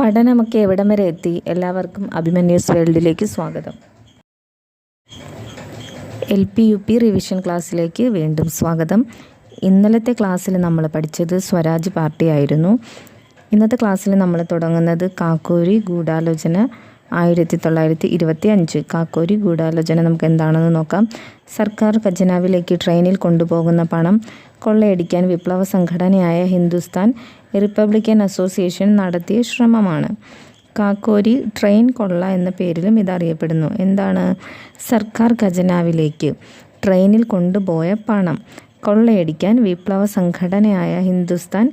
പഠനമൊക്കെ എവിടം വരെ എത്തി? എല്ലാവർക്കും അഭിമന്യൂസ് വേൾഡിലേക്ക് സ്വാഗതം. L P U P revision ക്ലാസ്സിലേക്ക് വീണ്ടും സ്വാഗതം. ഇന്നലത്തെ ക്ലാസ്സിൽ നമ്മൾ പഠിച്ചത് സ്വരാജ് പാർട്ടി ആയിരുന്നു ഇന്നത്തെ ക്ലാസ്സിൽ നമ്മൾ തുടങ്ങുന്നത് കാക്കൂരി ഗൂഢാലോചന ആയിരത്തി തൊള്ളായിരത്തി ഇരുപത്തി അഞ്ച് കാക്കോരി ഗൂഢാലോചന നമുക്ക് എന്താണെന്ന് നോക്കാം. സർക്കാർ ഖജനാവിലേക്ക് ട്രെയിനിൽ കൊണ്ടുപോകുന്ന പണം കൊള്ളയടിക്കാൻ വിപ്ലവ സംഘടനയായ ഹിന്ദുസ്ഥാൻ റിപ്പബ്ലിക്കൻ അസോസിയേഷൻ നടത്തിയ ശ്രമമാണ്. കാക്കോരി ട്രെയിൻ കൊള്ള എന്ന പേരിലും ഇതറിയപ്പെടുന്നു. എന്താണ്? സർക്കാർ ഖജനാവിലേക്ക് ട്രെയിനിൽ കൊണ്ടുപോയ പണം കൊള്ളയടിക്കാൻ വിപ്ലവ സംഘടനയായ ഹിന്ദുസ്ഥാൻ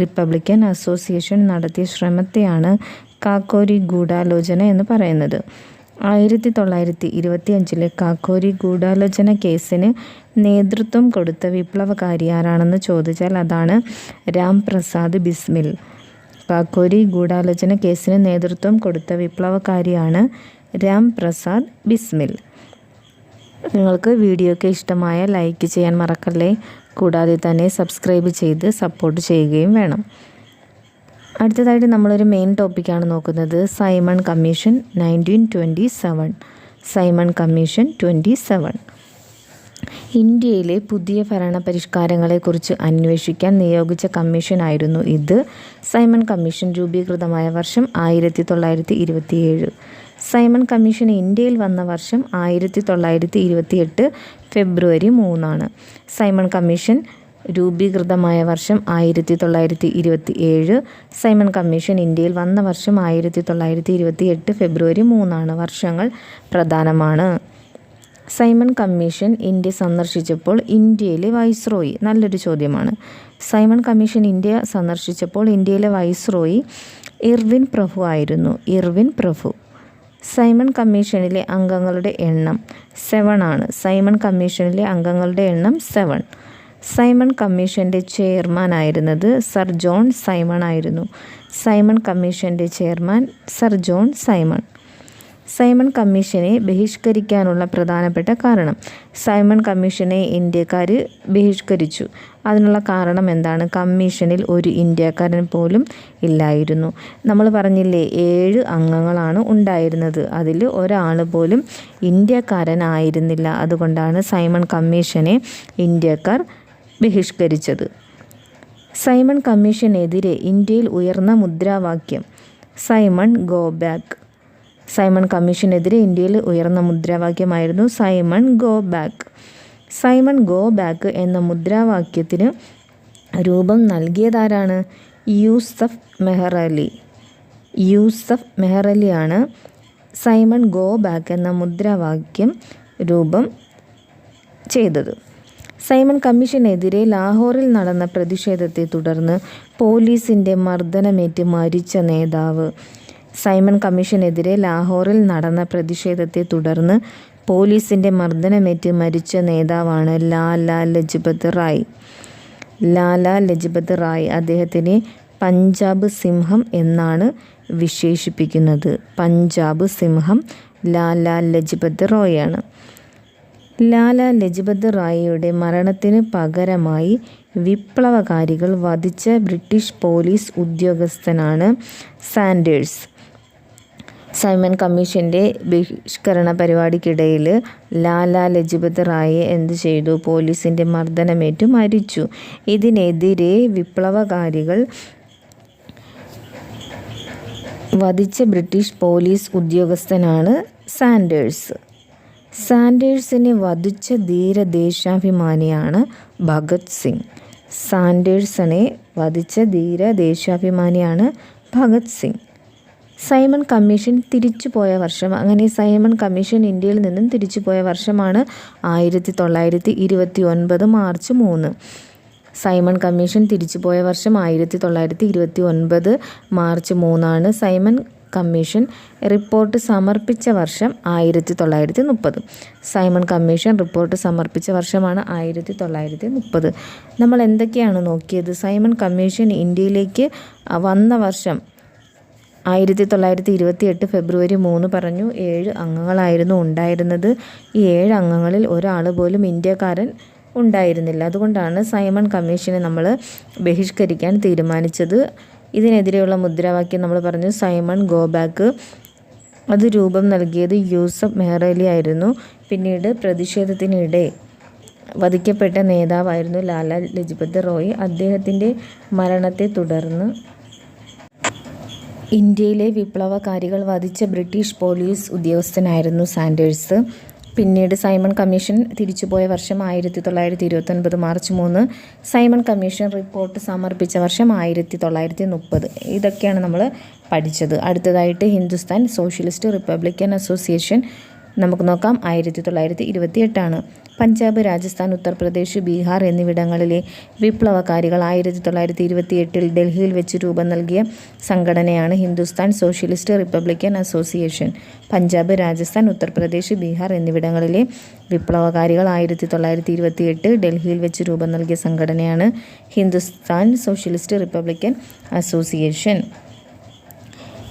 റിപ്പബ്ലിക്കൻ അസോസിയേഷൻ നടത്തിയ ശ്രമത്തെയാണ് കാക്കോരി ഗൂഢാലോചന എന്ന് പറയുന്നത്. ആയിരത്തി തൊള്ളായിരത്തി ഇരുപത്തി അഞ്ചിലെ കാക്കോരി ഗൂഢാലോചന കേസിന് നേതൃത്വം കൊടുത്ത വിപ്ലവകാരി ആരാണെന്ന് ചോദിച്ചാൽ അതാണ് രാം പ്രസാദ് ബിസ്മിൽ. കാക്കോരി ഗൂഢാലോചന കേസിന് നേതൃത്വം കൊടുത്ത വിപ്ലവകാരിയാണ് രാം പ്രസാദ് ബിസ്മിൽ. നിങ്ങൾക്ക് വീഡിയോയ്ക്ക് ഇഷ്ടമായ ലൈക്ക് ചെയ്യാൻ മറക്കല്ലേ? കൂടാതെ തന്നെ സബ്സ്ക്രൈബ് ചെയ്ത് സപ്പോർട്ട് ചെയ്യുകയും വേണം. അടുത്തതായിട്ട് നമ്മളൊരു മെയിൻ ടോപ്പിക്കാണ് നോക്കുന്നത്. Simon commission nineteen twenty seven Simon commission twenty seven ഇന്ത്യയിലെ പുതിയ ഭരണ പരിഷ്കാരങ്ങളെക്കുറിച്ച് അന്വേഷിക്കാൻ നിയോഗിച്ച കമ്മീഷനായിരുന്നു ഇത്. സൈമൺ കമ്മീഷൻ രൂപീകൃതമായ വർഷം ആയിരത്തി തൊള്ളായിരത്തി ഇരുപത്തിയേഴ് സൈമൺ കമ്മീഷൻ ഇന്ത്യയിൽ വന്ന വർഷം ആയിരത്തി തൊള്ളായിരത്തി ഇരുപത്തിയെട്ട് ഫെബ്രുവരി മൂന്നാണ്. സൈമൺ കമ്മീഷൻ രൂപീകൃതമായ വർഷം ആയിരത്തി തൊള്ളായിരത്തി ഇരുപത്തി ഏഴ് സൈമൺ കമ്മീഷൻ ഇന്ത്യയിൽ വന്ന വർഷം ആയിരത്തി തൊള്ളായിരത്തി ഇരുപത്തി എട്ട് ഫെബ്രുവരി മൂന്നാണ് വർഷങ്ങൾ പ്രധാനമാണ്. സൈമൺ കമ്മീഷൻ ഇന്ത്യ സന്ദർശിച്ചപ്പോൾ ഇന്ത്യയിലെ വൈസ്രോയി നല്ലൊരു ചോദ്യമാണ്. സൈമൺ കമ്മീഷൻ ഇന്ത്യ സന്ദർശിച്ചപ്പോൾ ഇന്ത്യയിലെ വൈസ്രോയി ഇർവിൻ പ്രഭു ആയിരുന്നു. ഇർവിൻ പ്രഭു. സൈമൺ കമ്മീഷനിലെ അംഗങ്ങളുടെ എണ്ണം സെവൺ ആണ്. സൈമൺ കമ്മീഷനിലെ അംഗങ്ങളുടെ എണ്ണം സെവൻ സൈമൺ കമ്മീഷന്റെ ചെയർമാൻ ആയിരുന്നത് സർ ജോൺ സൈമൺ ആയിരുന്നു. സൈമൺ കമ്മീഷന്റെ chairman sir John Simon. Simon കമ്മീഷനെ ബഹിഷ്കരിക്കാനുള്ള പ്രധാനപ്പെട്ട കാരണം. സൈമൺ കമ്മീഷനെ ഇന്ത്യക്കാർ ബഹിഷ്കരിച്ചു. അതിനുള്ള കാരണം എന്താണ്? കമ്മീഷനിൽ ഒരു ഇന്ത്യക്കാരൻ പോലും ഇല്ലായിരുന്നു. നമ്മൾ പറഞ്ഞില്ലേ ഏഴ് അംഗങ്ങളാണ് ഉണ്ടായിരുന്നത്. അതിൽ ഒരാൾ പോലും ഇന്ത്യക്കാരനായിരുന്നില്ല. അതുകൊണ്ടാണ് സൈമൺ കമ്മീഷനെ ഇന്ത്യക്കാർ ബഹിഷ്കരിച്ചത്. സൈമൺ കമ്മീഷനെതിരെ ഇന്ത്യയിൽ ഉയർന്ന മുദ്രാവാക്യം സൈമൺ ഗോ ബാക്ക്. സൈമൺ കമ്മീഷനെതിരെ ഇന്ത്യയിൽ ഉയർന്ന മുദ്രാവാക്യമായിരുന്നു Simon go back. Simon go back എന്ന മുദ്രാവാക്യത്തിന് രൂപം നൽകിയതാരാണ്? യൂസഫ് മെഹറലി. യൂസഫ് മെഹറലിയാണ് സൈമൺ ഗോ ബാക്ക് എന്ന മുദ്രാവാക്യം രൂപം ചെയ്തത്. സൈമൺ കമ്മീഷനെതിരെ ലാഹോറിൽ നടന്ന പ്രതിഷേധത്തെ തുടർന്ന് പോലീസിന്റെ മർദ്ദനമേറ്റ് മരിച്ച നേതാവ്. സൈമൺ കമ്മീഷനെതിരെ ലാഹോറിൽ നടന്ന പ്രതിഷേധത്തെ തുടർന്ന് പോലീസിന്റെ മർദ്ദനമേറ്റ് മരിച്ച നേതാവാണ് ലാല ലജ്പത് റായ്. ലാല ലജ്പത് റായ് അദ്ദേഹത്തിനെ പഞ്ചാബ് സിംഹം എന്നാണ് വിശേഷിപ്പിക്കുന്നത്. പഞ്ചാബ് സിംഹം ലാല ലജ്പത് റോയാണ്. ലാല ലജ്പത് റായിയുടെ മരണത്തിന് പകരമായി വിപ്ലവകാരികൾ വധിച്ച ബ്രിട്ടീഷ് പോലീസ് ഉദ്യോഗസ്ഥനാണ് സാൻഡേഴ്സ്. സൈമൺ കമ്മീഷന്റെ ബഹിഷ്കരണ പരിപാടിക്കിടയിൽ ലാല ലജ്പത് റായെ എന്ത് ചെയ്തു? പോലീസിന്റെ മർദ്ദനമേറ്റ് മരിച്ചു. ഇതിനെതിരെ വിപ്ലവകാരികൾ വധിച്ച ബ്രിട്ടീഷ് പോലീസ് ഉദ്യോഗസ്ഥനാണ് സാൻഡേഴ്സ്. സാൻഡേഴ്സിനെ വധിച്ച ധീര ദേശാഭിമാനിയാണ് ഭഗത് സിംഗ്. സാൻഡേഴ്സിനെ വധിച്ച ധീര ദേശാഭിമാനിയാണ് ഭഗത് സിംഗ്. സൈമൺ കമ്മീഷൻ തിരിച്ചു പോയ വർഷം അങ്ങനെ സൈമൺ കമ്മീഷൻ ഇന്ത്യയിൽ നിന്നും തിരിച്ചു പോയ വർഷമാണ് ആയിരത്തി തൊള്ളായിരത്തി ഇരുപത്തി ഒൻപത് മാർച്ച് മൂന്ന്. സൈമൺ കമ്മീഷൻ തിരിച്ചു പോയ വർഷം ആയിരത്തി തൊള്ളായിരത്തി ഇരുപത്തി ഒൻപത് മാർച്ച് മൂന്നാണ് സൈമൺ കമ്മീഷൻ റിപ്പോർട്ട് സമർപ്പിച്ച വർഷം ആയിരത്തി തൊള്ളായിരത്തി മുപ്പത് സൈമൺ കമ്മീഷൻ റിപ്പോർട്ട് സമർപ്പിച്ച വർഷമാണ് ആയിരത്തി തൊള്ളായിരത്തി മുപ്പത് നമ്മൾ എന്തൊക്കെയാണ് നോക്കിയത്? സൈമൺ കമ്മീഷൻ ഇന്ത്യയിലേക്ക് വന്ന വർഷം ആയിരത്തി തൊള്ളായിരത്തി ഇരുപത്തി എട്ട് ഫെബ്രുവരി മൂന്ന് പറഞ്ഞു ഏഴ് അംഗങ്ങളായിരുന്നു ഉണ്ടായിരുന്നത്. ഈ ഏഴ് അംഗങ്ങളിൽ ഒരാൾ പോലും ഇന്ത്യക്കാരൻ ഉണ്ടായിരുന്നില്ല. അതുകൊണ്ടാണ് സൈമൺ കമ്മീഷനെ നമ്മൾ ബഹിഷ്കരിക്കാൻ തീരുമാനിച്ചത്. ഇതിനെതിരെയുള്ള മുദ്രാവാക്യം നമ്മൾ പറഞ്ഞു സൈമൺ ഗോ ബാക്ക്. അത് രൂപം നൽകിയത് യൂസഫ് മെഹ്റലി ആയിരുന്നു. പിന്നീട് പ്രതിഷേധത്തിനിടെ വധിക്കപ്പെട്ട നേതാവായിരുന്നു ലാല ലജ്പത് റോയ്. അദ്ദേഹത്തിന്റെ മരണത്തെ തുടർന്ന് ഇന്ത്യയിലെ വിപ്ലവകാരികൾ വധിച്ച ബ്രിട്ടീഷ് പോലീസ് ഉദ്യോഗസ്ഥനായിരുന്നു സാൻഡേഴ്സ്. പിന്നീട് സൈമൺ കമ്മീഷൻ തിരിച്ചുപോയ വർഷം ആയിരത്തി തൊള്ളായിരത്തി ഇരുപത്തൊൻപത് മാർച്ച് മൂന്ന് സൈമൺ കമ്മീഷൻ റിപ്പോർട്ട് സമർപ്പിച്ച വർഷം ആയിരത്തി തൊള്ളായിരത്തി മുപ്പത് ഇതൊക്കെയാണ് നമ്മൾ പഠിച്ചത്. അടുത്തതായിട്ട് ഹിന്ദുസ്ഥാൻ സോഷ്യലിസ്റ്റ് റിപ്പബ്ലിക്കൻ അസോസിയേഷൻ നമുക്ക് നോക്കാം. ആയിരത്തി തൊള്ളായിരത്തി ഇരുപത്തി എട്ടാണ് പഞ്ചാബ് രാജസ്ഥാൻ ഉത്തർപ്രദേശ് ബീഹാർ എന്നിവിടങ്ങളിലെ വിപ്ലവകാരികൾ ആയിരത്തി തൊള്ളായിരത്തി ഇരുപത്തി എട്ടിൽ ഡൽഹിയിൽ വെച്ച് രൂപം നൽകിയ സംഘടനയാണ് Hindustan socialist republican association. Punjab Rajasthan Uttar Pradesh Bihar എന്നിവിടങ്ങളിലെ വിപ്ലവകാരികൾ ആയിരത്തി തൊള്ളായിരത്തി ഇരുപത്തി എട്ട് ഡൽഹിയിൽ വെച്ച് രൂപം നൽകിയ സംഘടനയാണ് ഹിന്ദുസ്ഥാൻ സോഷ്യലിസ്റ്റ് റിപ്പബ്ലിക്കൻ അസോസിയേഷൻ.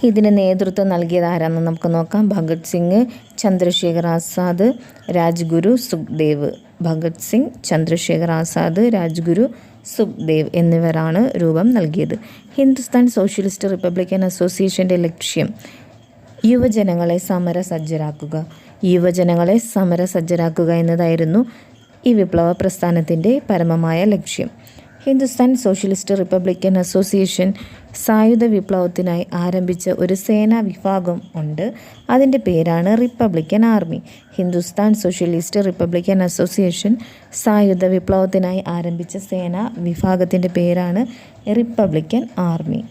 ഇതിന് നേതൃത്വം നൽകിയത് ആരാണെന്ന് നമുക്ക് നോക്കാം. ഭഗത് സിംഗ് ചന്ദ്രശേഖർ ആസാദ് രാജ്ഗുരു സുഖ്ദേവ്. ഭഗത് സിംഗ് ചന്ദ്രശേഖർ ആസാദ് രാജ്ഗുരു സുഖ്ദേവ് എന്നിവരാണ് രൂപം നൽകിയത്. ഹിന്ദുസ്ഥാൻ സോഷ്യലിസ്റ്റ് റിപ്പബ്ലിക്കൻ അസോസിയേഷന്റെ ലക്ഷ്യം യുവജനങ്ങളെ സമരസജ്ജരാക്കുക. യുവജനങ്ങളെ സമരസജ്ജരാക്കുക എന്നതായിരുന്നു ഈ വിപ്ലവ പ്രസ്ഥാനത്തിന്റെ പരമമായ ലക്ഷ്യം. ഹിന്ദുസ്ഥാൻ സോഷ്യലിസ്റ്റ് റിപ്പബ്ലിക്കൻ അസോസിയേഷൻ സായുധ വിപ്ലവത്തിനായി ആരംഭിച്ച ഒരു സേനാ വിഭാഗം ഉണ്ട്. അതിന്റെ പേരാണ് republican army. Hindustan socialist republican association സായുധ വിപ്ലവത്തിനായി ആരംഭിച്ച സേനാ വിഭാഗത്തിന്റെ പേരാണ് റിപ്പബ്ലിക്കൻ ആർമി.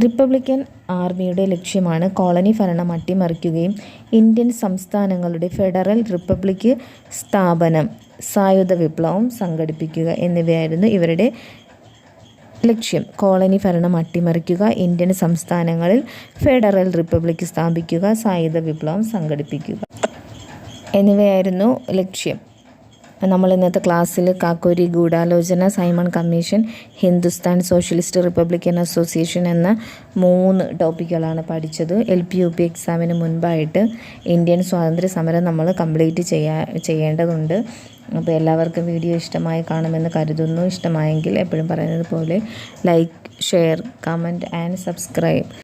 റിപ്പബ്ലിക്കൻ ആർമിയുടെ ലക്ഷ്യമാണ് കോളനി ഭരണം അട്ടിമറിക്കുകയും ഇന്ത്യൻ സംസ്ഥാനങ്ങളുടെ ഫെഡറൽ റിപ്പബ്ലിക്ക് സ്ഥാപനം സായുധ വിപ്ലവം സംഘടിപ്പിക്കുക എന്നിവയായിരുന്നു ഇവരുടെ ലക്ഷ്യം. കോളനി ഭരണം അട്ടിമറിക്കുക ഇന്ത്യൻ സംസ്ഥാനങ്ങളിൽ ഫെഡറൽ റിപ്പബ്ലിക്ക് സ്ഥാപിക്കുക സായുധ വിപ്ലവം സംഘടിപ്പിക്കുക. എന്നിവയായിരുന്നു ലക്ഷ്യം. നമ്മൾ ഇന്നത്തെ ക്ലാസ്സിൽ കാക്കോരി ഗൂഢാലോചന Simon commission Hindustan socialist republican association എന്ന മൂന്ന് ടോപ്പിക്കുകളാണ് പഠിച്ചത്. എൽ പി യു പി എക്സാമിന് മുൻപായിട്ട് ഇന്ത്യൻ സ്വാതന്ത്ര്യ സമരം നമ്മൾ കംപ്ലീറ്റ് ചെയ്യാ ചെയ്യേണ്ടതുണ്ട്. അപ്പോൾ എല്ലാവർക്കും വീഡിയോ ഇഷ്ടമായി കാണുമെന്ന് കരുതുന്നു. ഇഷ്ടമായെങ്കിൽ എപ്പോഴും പറയുന്നത് പോലെ like share comment and subscribe.